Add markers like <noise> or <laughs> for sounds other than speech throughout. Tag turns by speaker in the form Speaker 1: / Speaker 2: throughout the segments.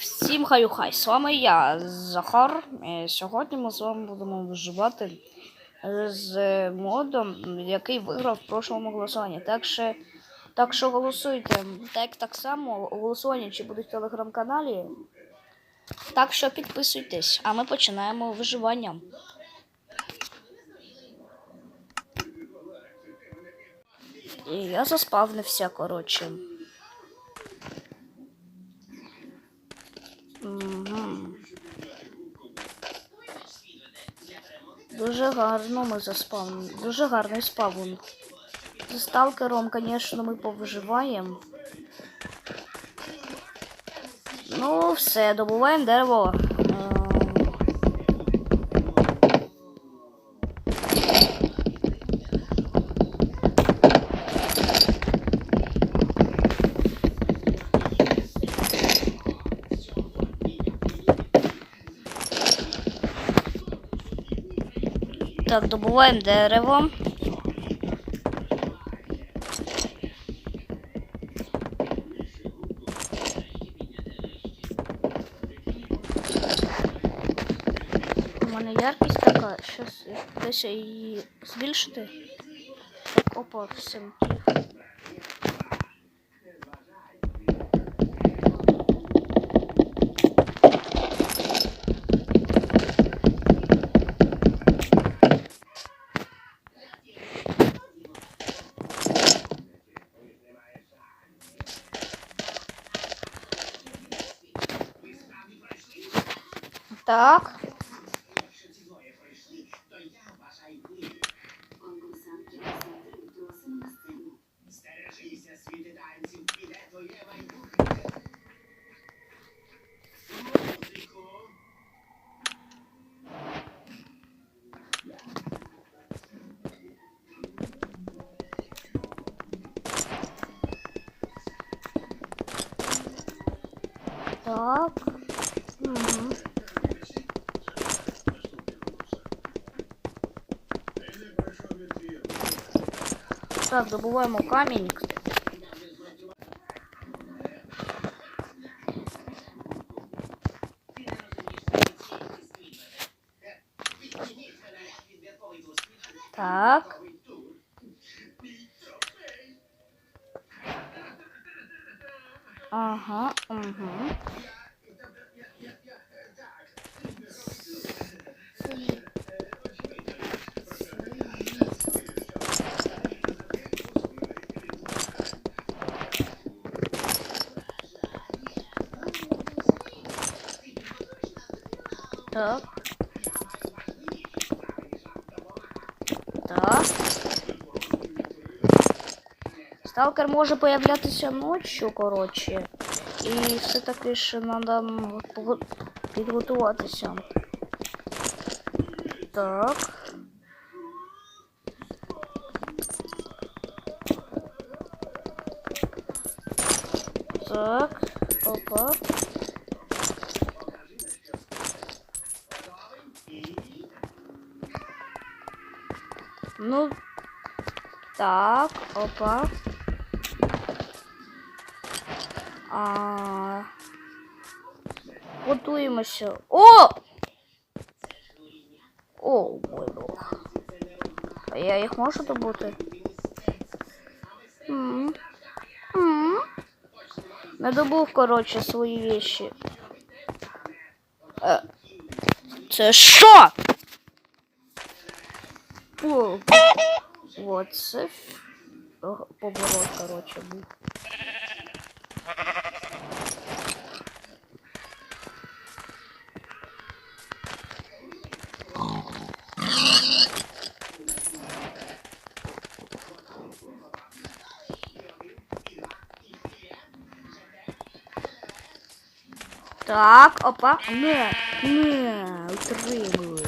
Speaker 1: Всім хаю хай, з вами я, Захар. Е, Сьогодні ми з вами будемо виживати з модом, який виграв в прошлому голосуванні. Так що, так що голосуйте. Так, так само голосування чи будуть в телеграм-каналі. Так що підписуйтесь, а ми починаємо виживання. І я заспавнився, коротше. Дуже гарно ми заспавнили. Дуже гарний спавн. За сталкером, звісно, ми повиживаємо. Ну, все, добуваємо дерево. Так, добуваємо дерево. У мене яркість така, щось десь її збільшити. Так, опа, все. Так. Угу. Так, добуваємо камінь. Так. Ага. Так. Так. Сталкер може появлятися ночью, коротше. І все-таки ще треба підготуватися. Так. Так. Опа. Ну. Так, опа. А... Готуємося. О! О, мой бог. А я їх можу добути? М. М. Не добув, коротше, свої вещи. Е. Це що? О, Вот коротше, був. Так, опа. Не, не, утримуй.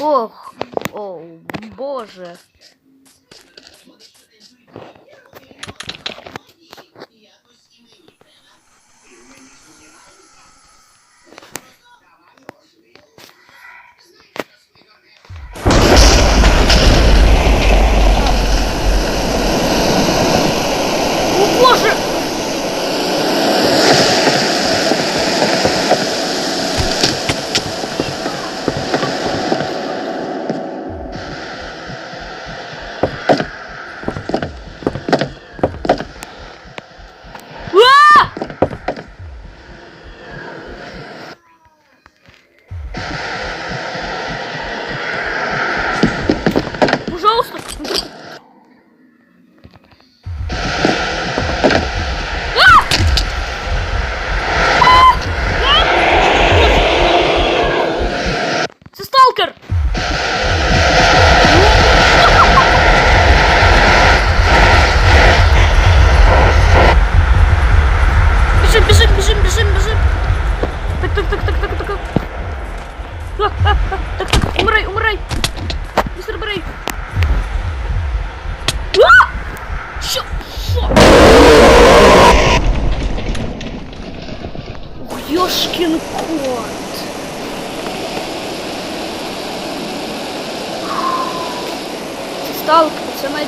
Speaker 1: Ох, о, боже.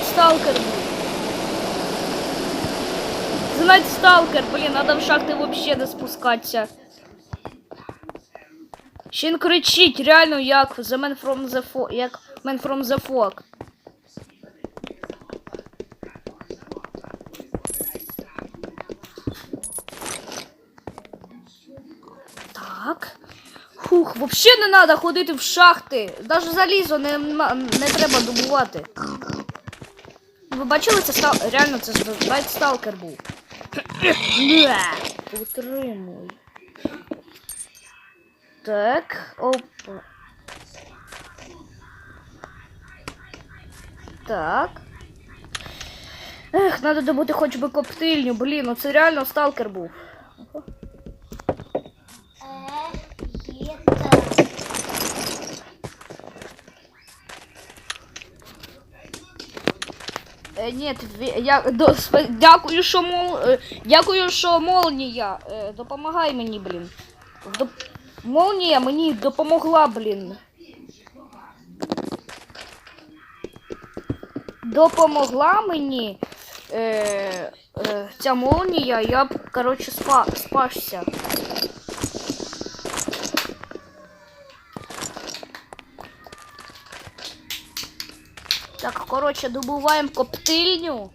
Speaker 1: Сталкер був. Це навіть сталкер, блін, надо в шахти вообще не спускатися. Ще він кричить, реально, як The Man from the Fog, як Man from the Fog. Так. Фух, вообще не треба ходити в шахти. Даже залізо не, не треба добувати. Бачили, це стал... реально це сталкер був. <coughs> Утримуй. Так, опа. Так. Ех, треба добути хоч би коптильню, блін, ну це реально сталкер був. Е, ні, я до, дякую, що мол, е, дякую, що молнія. Е, допомагай мені, блін. Доп... Молнія мені допомогла, блін. Допомогла мені е, е, ця молнія, я б, коротше, спа, спасся. Так, коротше, добуваємо коптильню.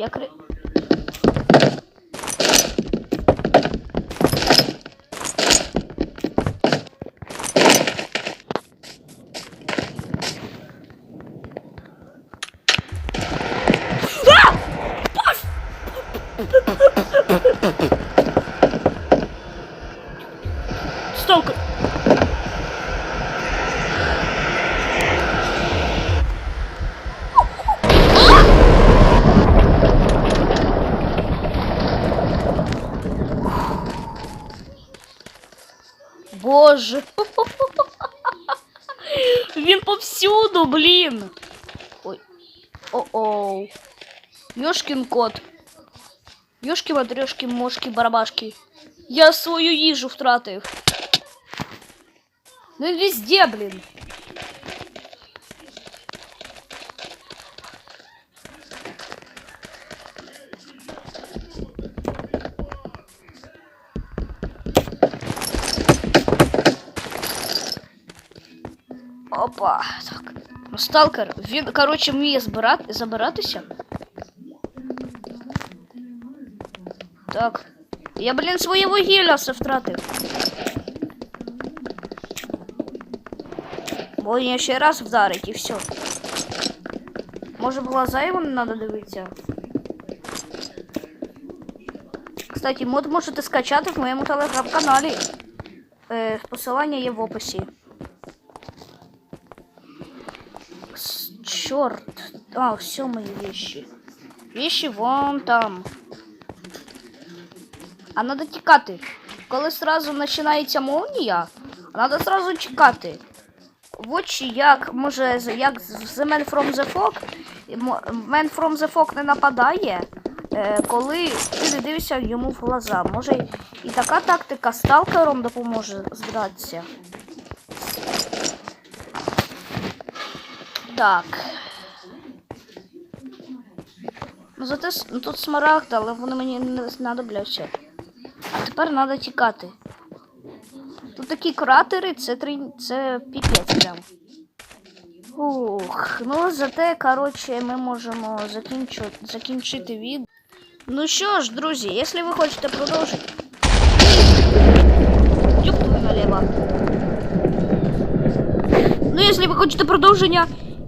Speaker 1: Я кри... А! Паш! Сталкер! Боже. <laughs> Він повсюду, блін. Ой. О-оу. Ёшкин кот. Ёшки матрёшки, мошки, барабашки. Я свою їжу втратив. Ну він везде, блін. Сталкер, він, коротше, вміє збирати, забиратися. Так. Я, блін, своє вугілля все втратив. Бо він ще раз вдарить і все. Може в глаза йому не треба дивитися. Кстати, мод можете скачати в моєму телеграм-каналі. Е, посилання є в описі. Черт. А, все мои вещи. Вещи вон там. А надо тікати. Коли сразу починається молнія, надо сразу чекати. В очі як може як з Man from the Fog, Man from the Fog не нападає, е, коли ти не дивишся йому в глаза. Може і така тактика сталкером допоможе здатися. Так. Ну зате ну, тут смарагд, але вони мені не знадобляться. А тепер треба тікати. Тут такі кратери, це три... це піпець прям. Ух, ну зате, коротше, ми можемо закінчу... закінчити від. Ну що ж, друзі, якщо ви хочете продовжити... Юптуй налево. Ну, если вы хочете продовження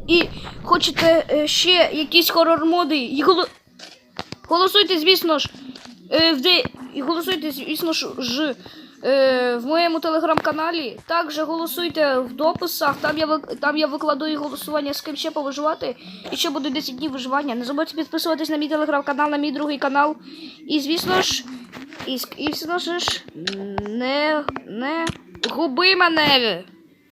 Speaker 1: і хочете е, ще якісь хорор-моди, і голо... голосуйте, звісно ж, е, в де... і голосуйте, звісно ж, е, в моєму телеграм-каналі. Також голосуйте в дописах, там я, там я викладу голосування, з ким ще повиживати. І ще буде 10 днів виживання. Не забудьте підписуватись на мій телеграм-канал, на мій другий канал. І звісно ж, і звісно ж, не, не губи мене.